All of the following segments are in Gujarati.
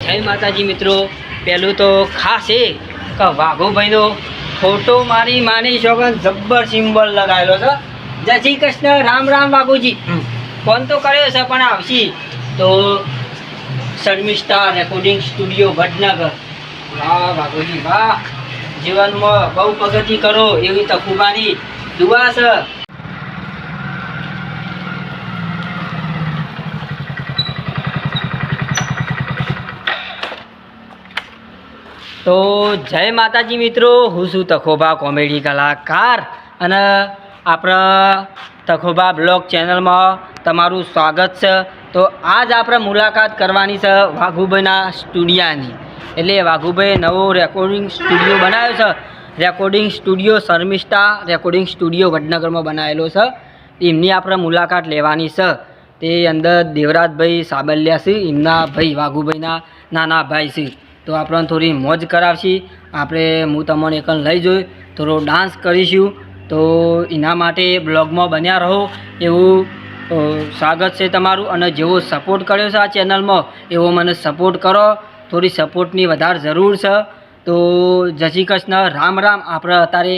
જય માતાજી મિત્રો. પહેલું તો ખાસ એ કે વાઘુભાઈનો ફોટો મારી માની શોખ જબ્બર સિમ્બોલ લગાવેલો છે. જય શ્રી કૃષ્ણ રામ રામ વાઘુજી. ફોન તો કર્યો છે પણ આવશી. તો શર્મિષ્ઠા રેકોર્ડિંગ સ્ટુડિયો વડનગર. વાહ વાઘુજી વાહ. જીવનમાં બહુ પ્રગતિ કરો એવી તકુબાની દુઆ છે. તો જય માતાજી મિત્રો, હું છું તખોબા કોમેડી કલાકાર અને આપણા તખોબા બ્લોગ ચેનલમાં તમારું સ્વાગત છે. તો આજ આપણે મુલાકાત કરવાની છે વાઘુભાઈના સ્ટુડિયાની. એટલે વાઘુભાઈએ નવો રેકોર્ડિંગ સ્ટુડિયો બનાવ્યો છે. Recording studio Sharmishtha recording studio વડનગરમાં બનાવેલો છે. એમની આપણે મુલાકાત લેવાની છે. તે અંદર દેવરાજભાઈ સાબલિયા છે. એમના ભાઈ વાઘુભાઈના નાના ભાઈ છે. તો આપણને થોડી મોજ કરાવશી. આપણે હું તમને એક લઈ જોઈ, થોડો ડાન્સ કરીશું. તો એના માટે બ્લોગમાં બન્યા રહો. એવું સ્વાગત છે તમારું અને જેવો સપોર્ટ કર્યો છે આ ચેનલમાં એવો મને સપોર્ટ કરો. થોડી સપોર્ટની વધારે જરૂર છે. તો જય શ્રી કૃષ્ણ, રામ રામ. આપણે અત્યારે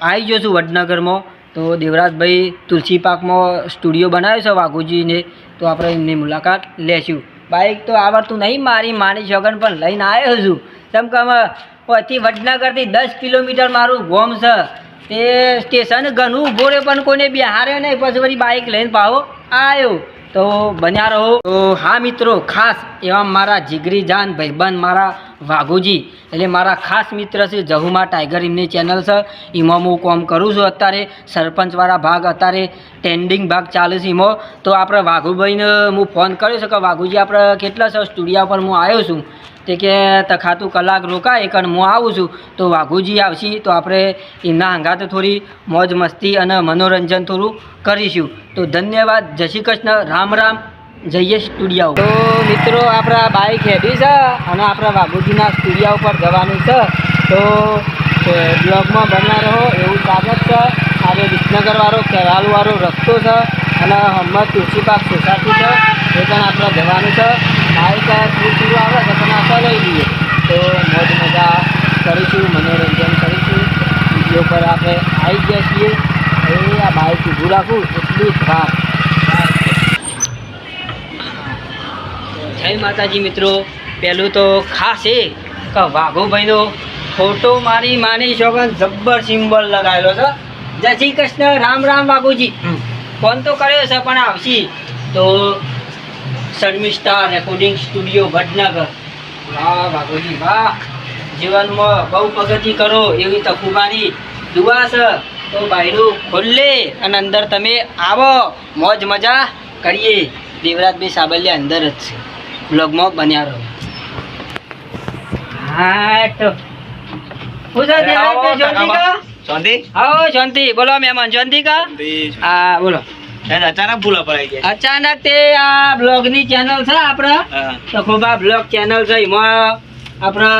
આવી જઈશું વડનગરમાં. તો દેવરાજભાઈ તુલસી પાકમાં સ્ટુડિયો બનાવ્યો છે વાઘુજીને. તો આપણે એમની મુલાકાત લેશું. બાઇક તો આવડતું નહીં, મારી માની શગન પણ લઈને આવ્યો છું. કેમ કે અમે અહીંથી વડનગરથી દસ કિલોમીટર મારું ગોમ છે. તે સ્ટેશન ઘણું ઊભો પણ કોઈને બિહાર્યો નહીં. પછી વળી બાઇક લઈને પાવો આવ્યો. તો બન્યા રહો. તો હા મિત્રો, ખાસ એવા મારા જીગરી જાન ભાઈબંધ, મારા વાઘુજી. એટલે મારા ખાસ મિત્ર છે જહુમા ટાઈગર. એમની ચેનલ છે. એમાં હું કોમ કરું છું અત્યારે. સરપંચવાળા ભાગ અત્યારે ટ્રેન્ડિંગ ભાગ ચાલે છે એમાં. તો આપણે વાઘુભાઈને હું ફોન કર્યો છે કે વાઘુજી, આપણે કેટલા છે સ્ટુડિયા પર હું આવ્યો છું. તે કે તખાતું કલાક રોકાય એક હું આવું છું. તો વાઘુજી આવશે તો આપણે એમના હંગાતે થોડી મોજ મસ્તી અને મનોરંજન થોડું કરીશું. તો ધન્યવાદ. જય શ્રી કૃષ્ણ. રામ રામ. જઈએ સ્ટુડિયો તો મિત્રો, આપણા બાઇક હેડી છે અને આપણા વાઘુજીના સ્ટુડિયો ઉપર જવાનું છે. તો બ્લોગમાં બન્યા રહો, એવું સ્વાગત છે. આજે વિસનગરવાળો કેરાલવાળો રસ્તો છે અને હમણાં તુલસીબાગ સોસાયટી છે, એ પણ આપણે જવાનું છે. થોડું થોડું આવે તો પણ આપણે લઈ લઈએ. તો મોજ મજા કરીશું, મનોરંજન કરીશું. વીડિયો પર આપણે આવી ગયા છીએ. એ આ બાઇક ઊભું રાખું, એટલી જ વાર જય માતાજી મિત્રો. પહેલું તો ખાસ એ કે વાઘુભાઈનો ફોટો મારી માની શોખ જબ્બર સિમ્બોલ લગાવેલો છે. જય શ્રી કૃષ્ણ રામ રામ વાઘુજી. ફોન તો કર્યો છે પણ આવશી. તો શર્મિષ્ઠા રેકોર્ડિંગ સ્ટુડિયો વડનગર વાહ વાઘુજી વાહ. જીવનમાં બહુ પ્રગતિ કરો એવી તકુબાની દુઆ છે. તો બાયરું ખોલે અને અંદર તમે આવો. મોજ મજા કરીએ. દેવરાજભાઈ સાબલિયા અંદર જ છે. બ્લોગમાં બન્યા રહો. હા તો હું છે દેવરાજભાઈ શાંતિ કા શાંતિ આવો શાંતિ બોલો મહેમાન શાંતિ કા હા બોલો. અચાનક ભૂલા પડાઈ ગયા. અચાનક તે આ બ્લોગની ચેનલ છે આપણે. ખૂબ આ બ્લોગ ચેનલ છે એમાં આપડે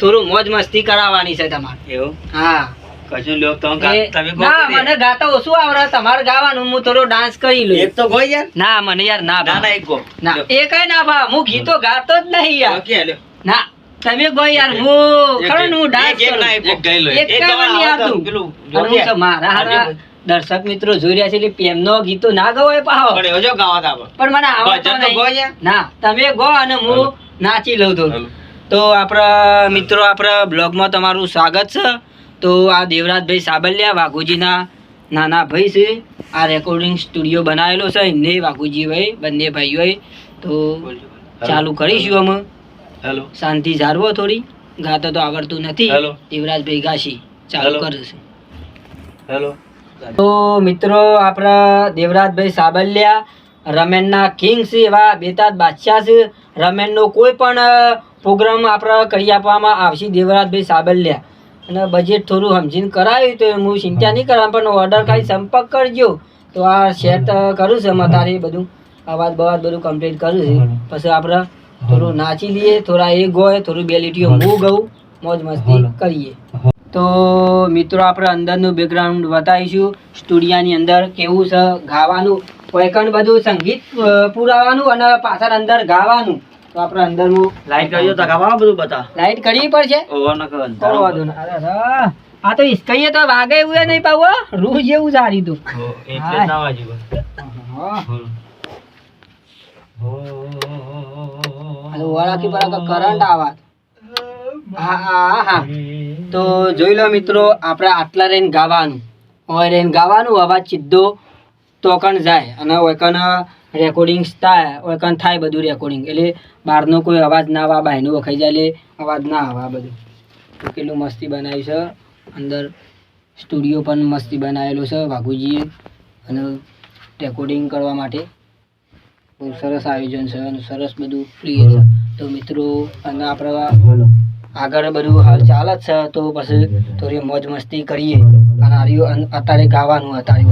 થોડું મોજ મસ્તી કરાવવાની છે તમારે. એવું? હા. કશું લોક તો ગા- તમે ના મને ગાતા ઓછું આવડે તમારે ગાવાનું હું થોડો ડાન્સ કરી લઉં. એક તો ગોઈ યાર ના. મને યાર ના ના ના એક ગો. ના એ કઈ ના ભાવ હું ગીતો ગાતો જ નહીં યાર. ઓકે, લ્યો. ના તમે ગો યાર હું ખરો ને હું ડાન્સ એક કરું. ના, એક ગઈ લો. એક. એક કઈ ગાવા આવતું. પેલું જો મારા હારા દર્શક મિત્રો જોઈ રહ્યા છે એટલે પ્રેમનો ગીતો ના ગવાય પાહો. પણ જો ગાવા તા પણ મને આવડતો ગો નહીં. ના તમે ગો અને હું નાચી લઉં તો. તો આપણા મિત્રો આપણા બ્લોગમાં તમારું સ્વાગત છે. તો આ દેવરાજભાઈ સાબલિયા વાઘુજીના નાના ભાઈ છે. આ રેકોર્ડિંગ સ્ટુડિયો બનાવેલો છે. એમને વાઘુજી હોય બંને ભાઈઓએ. તો ચાલુ કરીશું અમે. હેલો. શાંતિ જાળવો થોડી. ગાતા તો આવડતું નથી. હાલો. દેવરાજભાઈ ગાશી ચાલુ કરશે હેલો. તો મિત્રો આપણા દેવરાજભાઈ સાબલિયા રમેનના કિંગ છે એવા બેતાજ બાદશાહ છે. રમેનનો કોઈ પણ પ્રોગ્રામ આપણે કરી આપવામાં આવશે દેવરાજભાઈ સાબલિયા. અને બજેટ થોડું સમજીને કરાવ્યું તો હું ચિંતા નહીં કરવા પણ ઓર્ડર ખાલી સંપર્ક કરજો. તો આ સેટ કરું છે તારે બધું. અવાજ બવાજ બધું કમ્પ્લીટ કરું છે. પછી આપણે થોડું નાચી લઈએ થોડા એ ગોય થોડું બે લીટીઓ હું ગઉં મોજ મસ્તી કરીએ. તો મિત્રો આપણે અંદરનું બેકગ્રાઉન્ડ બતાવીશું. સ્ટુડિયાની અંદર કેવું છે ગાવાનું કોઈ પણ બધું સંગીત પુરાવાનું અને પાછળ અંદર ગાવાનું. તો આપણે અંદર હું લાઈટ કરજો તકાવા બધું બતા. લાઈટ કરવી પડશે? ઓવર ન કર કરો વાંધો નહીં. અરે અરે. આ તો ઈસકઈએ તો વાગે એવું નહીં પાવો. રૂ જેવું સારી તું. એટલે ના વાજી હા. હમ. આ તો વળાંકી પર કરંટ આવા હા હા હા. તો જોઈ લો મિત્રો આપણે આટલા રહીને ગાવાનું. હોય રહીને ગાવાનું અવાજ સીધો તોકણ જાય. અને ઓકન રેકોર્ડિંગ થાય ઓકન થાય બધું રેકોર્ડિંગ એટલે બહારનો કોઈ અવાજ ના આવે બહારનું વખાઈ જાય, એટલે અવાજ ના આવે બધું. તો કેટલું મસ્તી બનાવ્યું છે. અંદર સ્ટુડિયો પણ મસ્તી બનાવેલો છે, વાઘુજીએ. અને રેકોર્ડિંગ કરવા માટે બહુ સરસ આયોજન છે અને સરસ બધું ફ્રી છે. તો મિત્રો, અને આપણે આગળ બધું હાલ ચાલે જ છે, તો પછી થોડી મોજ મસ્તી કરીએ. અત્યારે ગાવાનું અત્યારે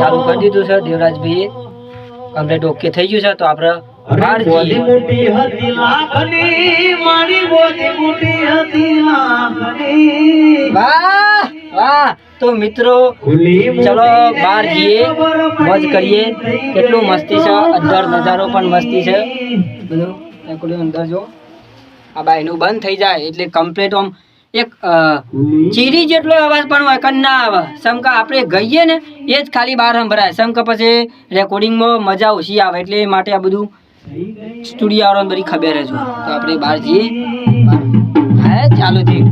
ચાલુ કરી દીધું છે દેવરાજભાઈએ. કમ્પ્લીટ ઓકે થઈ ગયું છે તો આપણે વાહ વાહ. તો મિત્રો ચલો બહાર જઈએ મોજ કરીએ. કેટલું મસ્તી છે અંદર નજારો પણ મસ્તી છે. બધું અંદર જો. આ બાયનું બંધ થઈ જાય એટલે કમ્પ્લેટ આમ એક અ, ચીરી જેટલો અવાજ પણ હોય કન ના આવે. સમકા આપણે ગઈએ ને એ જ ખાલી બહાર સંભળાય. સમકા પછી રેકોર્ડિંગમાં મજા ઓછી આવે એટલે એ માટે આ બધું સ્ટુડિયો આવવાનું બધી ખબર જ હોય. તો આપણે બહાર જઈએ. હા ચાલુ થયું.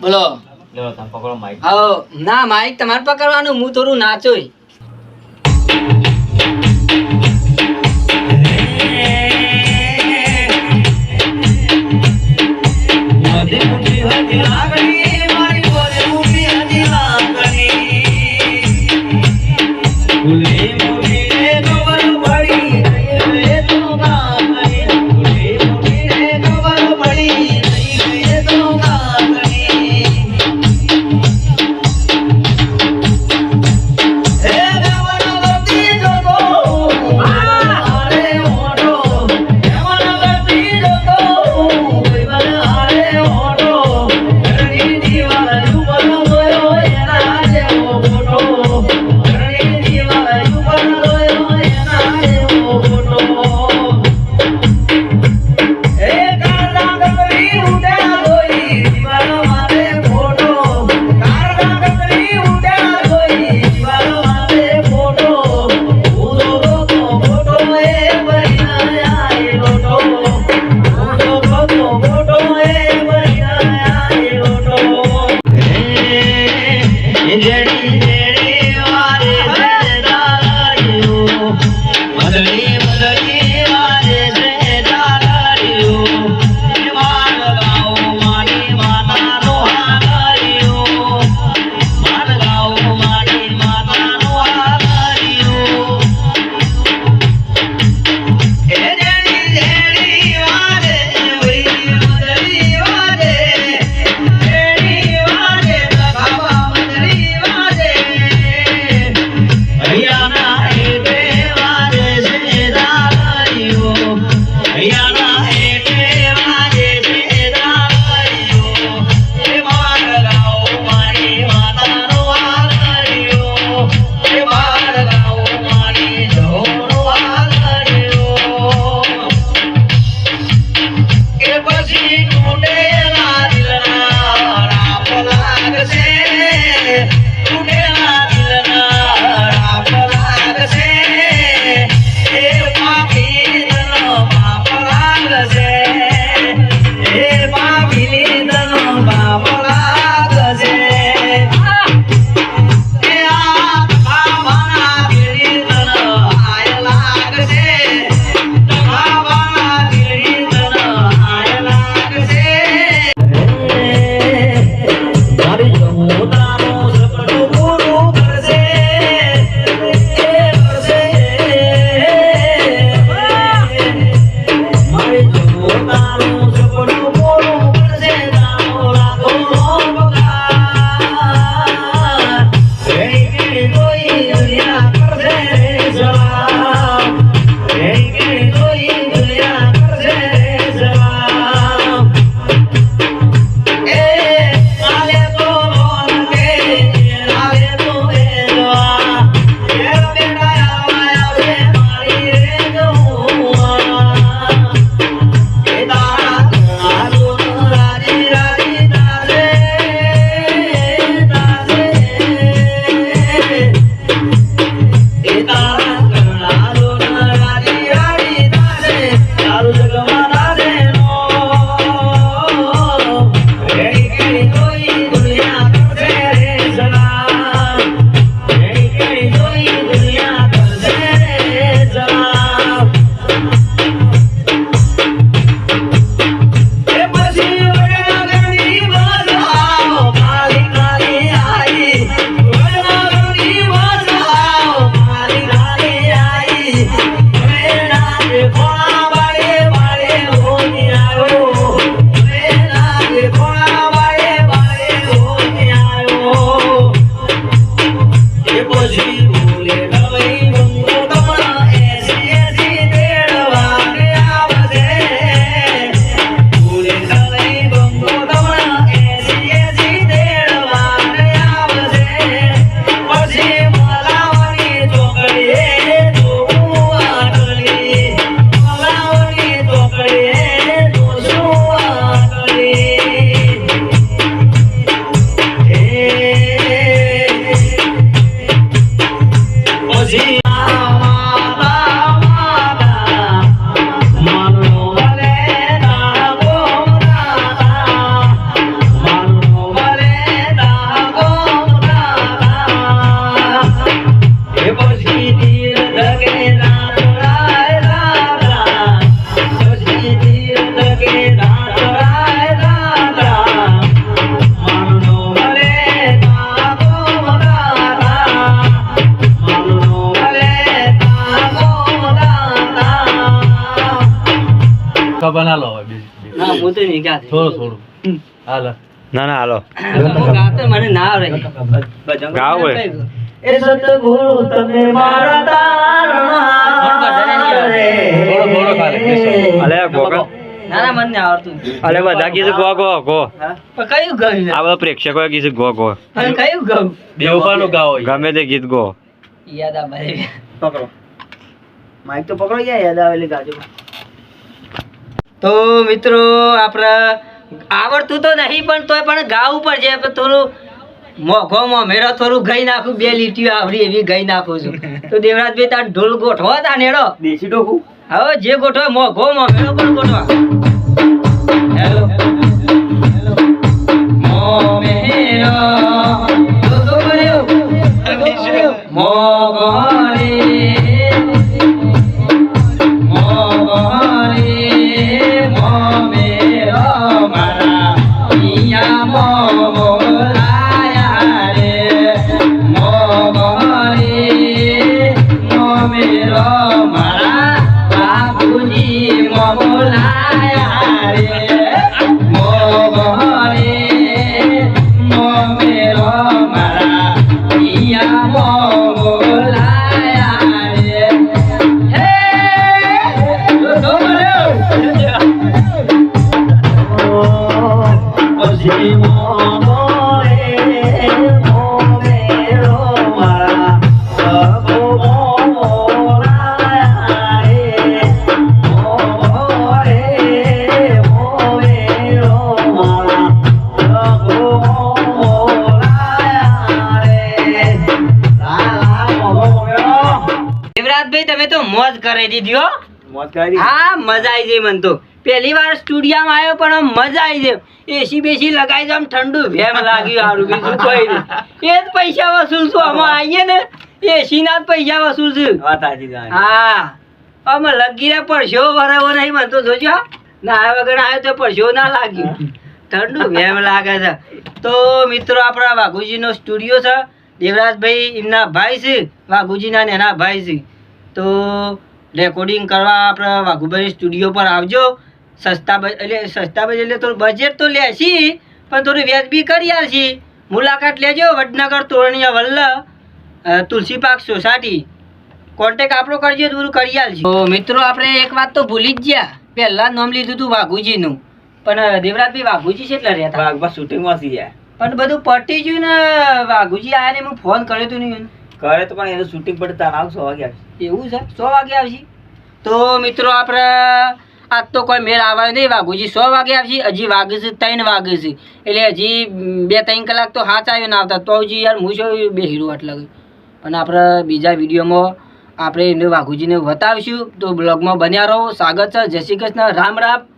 બોલો. લો તમે પકડો માઈક હા ના માઇક તમારે પકડવાનું હું થોડું નાચોય. હે দিলে দাও বাবা ખબર ના લો. ના હું તો નહીં ગાતી થોડું થોડું. હાલ. ના ના હાલો. ગાતો મને ના આવડે. ગાવ હોય એ. સતગુરુ તમે મારા તારણા. રે. થોડો થોડો ખાલી અલે ગોગા. ના ના મને આવડતું. અલે બધા કીધું ગો ગો ગો. પણ કયું ગયું આ બધા પ્રેક્ષકોએ કીધું ગો ગો. અને કયું ગયું દેવપાનું ગાવ ગમે તે ગીત ગો. યાદ આ પકડો. માઈક તો પકડો યાર યાદ આવેલી ગાજો તો મિત્રો આપણે આવડતું તો નહીં પણ તોય પણ ગાવ ઉપર પણ થોડું મોઘો મેરો થોડું ગઈ નાખું બે લીટીઓ આવડી એવી ગઈ નાખું છું. તો દેવરાજભાઈ તાર ઢોલ ગોઠવો તા નેડો. દેશી ટોકું હવે જે ગોઠવો મોઘો મેરો પણ ગોઠવા. હેલો. મોમેરો Yeah, boy. દેવરાજભાઈ તમે તો મોજ કરી દીધી હો. હા મજા આવી ગઈ મને તો. પહેલી વાર સ્ટુડિયોમાં આવ્યો પણ મજા આવી જાય. એસી બેસી લગાવી આમ ઠંડુ ભેમ લાગ્યું સારું બીજું કોઈ નહીં. એ જ પૈસા વસૂલ છું. આમાં આવીએ ને એસી ના જ પૈસા વસૂલ છું. હા. અમે લગીને પડશો બરાબર નહીં મને તો જોજો ના વગર આવ્યો તો પડશો ના લાગ્યું. ઠંડુ ભેમ લાગે છે. તો મિત્રો આપણા વાઘુજીનો સ્ટુડિયો છે. દેવરાજભાઈ એમના ભાઈ છે. વાઘુજીના નેના ભાઈ છે. તો રેકોર્ડિંગ કરવા આપણે વાઘુભાઈ સ્ટુડિયો પર આવજો. સસ્તા બજ એટલે સસ્તા બજ એટલે થોડું બજેટ તો લેશી પણ થોડું વ્યાજબી કરી આલશી. મુલાકાત લેજો વડનગર તોરણીયા વલ્લભ અ, તુલસી પાક સોસાયટી. કોન્ટેક આપણો કરજો થોડું કરી આલશે. તો મિત્રો આપણે એક વાત તો ભૂલી જ ગયા. પહેલાં નામ લીધું હતું વાઘુજીનું. પણ દેવરાજભાઈ વાઘુજી છે એટલે રહેતા. વાઘમાં શૂટિંગમાં જાય પણ બધું પટી ગયું ને વાઘુજી આયા ને હું ફોન કર્યો તો નહીં. કરે તો પણ એનું શૂટિંગ પડે સો વાગે આવશે. એવું છે? સો વાગે આવશે? તો મિત્રો આપણે આજ તો કોઈ મેળ આવે નહીં વાઘુજી સો વાગે આવશે, હજી વાગે છે, ત્રણ વાગે છે. એટલે હજી બે ત્રણ કલાક તો હાથ આવ્યો ને આવતા. તો હજી યાર હું શું બે હીરો આટલા પણ આપણે બીજા વિડીયોમાં આપણે એને વાઘુજીને બતાવીશું. તો બ્લોગમાં બન્યા રહો. સ્વાગત છે. જય શ્રી કૃષ્ણ. રામ રામ.